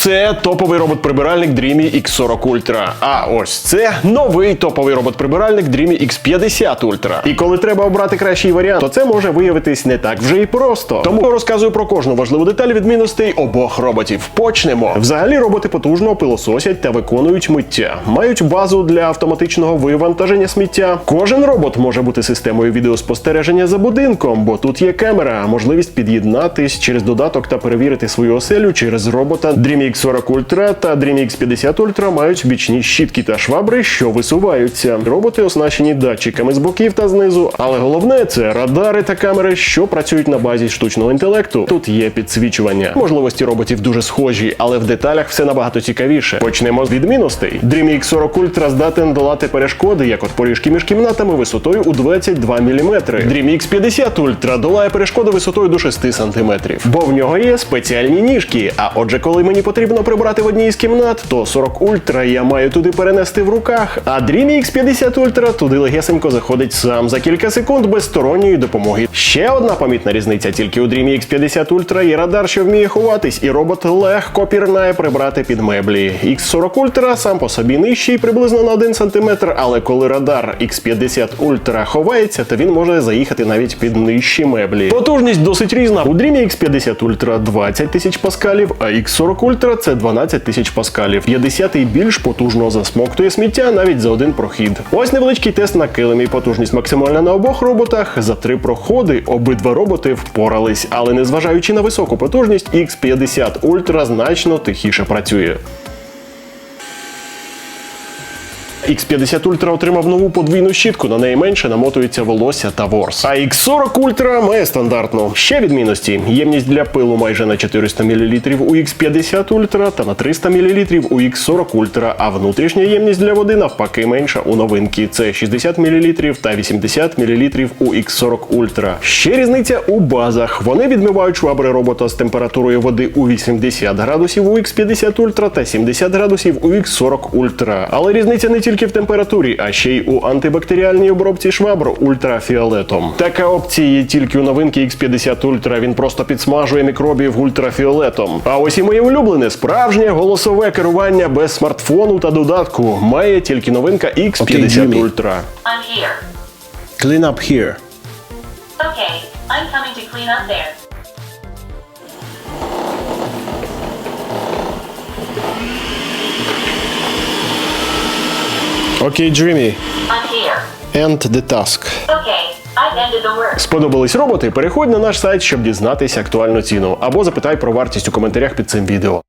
Це топовий робот-прибиральник Dreamy X40 Ultra. А ось це новий топовий робот-прибиральник Dreamy X50 Ultra. І коли треба обрати кращий варіант, то це може виявитись не так вже і просто. Тому розказую про кожну важливу деталь відмінностей обох роботів. Почнемо. Взагалі роботи потужно пилососять та виконують миття. Мають базу для автоматичного вивантаження сміття. Кожен робот може бути системою відеоспостереження за будинком, бо тут є камера, можливість під'єднатись через додаток та перевірити свою оселю через робота Dreamy X40 Ultra та Dreamy X50 Ultra мають бічні щітки та швабри, що висуваються. Роботи оснащені датчиками з боків та знизу, але головне це радари та камери, що працюють на базі штучного інтелекту. Тут є підсвічування. Можливості роботів дуже схожі, але в деталях все набагато цікавіше. Почнемо з відмінностей. Dreamy X40 Ultra здатен долати перешкоди, як от поріжки між кімнатами висотою у 22 мм. Dreamy X50 Ultra долає перешкоди висотою до 6 см. Бо в нього є спеціальні ніжки. А отже, коли мені потрібно прибрати в одній із кімнат, то 40 Ultra я маю туди перенести в руках. А Dreamy X50 Ultra туди легесенько заходить сам за кілька секунд без сторонньої допомоги. Ще одна помітна різниця: тільки у Dreamy X50 Ultra є радар, що вміє ховатись, і робот легко пірнає прибрати під меблі. X40 Ultra сам по собі нижчий приблизно на 1 см, але коли радар X50 Ultra ховається, то він може заїхати навіть під нижчі меблі. Потужність досить різна. У Dreamy X50 Ultra 20 тисяч паскалів, а X40 Ultra це 12 тисяч паскалів. 50 і більш потужно засмоктує сміття навіть за один прохід. Ось невеличкий тест на килимі. Потужність максимальна на обох роботах. За три проходи обидва роботи впорались, але незважаючи на високу потужність, X50 Ultra значно тихіше працює. X50 Ultra отримав нову подвійну щітку, на неї менше намотується волосся та ворс. А X40 Ultra має стандартну. Ще відмінності: ємність для пилу майже на 400 мл у X50 Ultra та на 300 мл у X40 Ultra, а внутрішня ємність для води навпаки менша у новинки. Це 60 мл та 80 мл у X40 Ultra. Ще різниця у базах. Вони відмивають швабри робота з температурою води у 80 градусів у X50 Ultra та 70 градусів у X40 Ultra. Але різниця не тільки в температурі, а ще й у антибактеріальній обробці швабр ультрафіолетом. Така опція є тільки у новинки X50 Ultra. Він просто підсмажує мікробів ультрафіолетом. А ось і моє улюблене справжнє голосове керування без смартфону та додатку має тільки новинка X50 Окей, Джиммі. Ultra. I'm here. Clean up here. Okay, I'm coming to clean up there. Окей, джимі. End the task. Okay, I've ended the work. Сподобались роботи? Переходь на наш сайт, щоб дізнатися актуальну ціну, або запитай про вартість у коментарях під цим відео.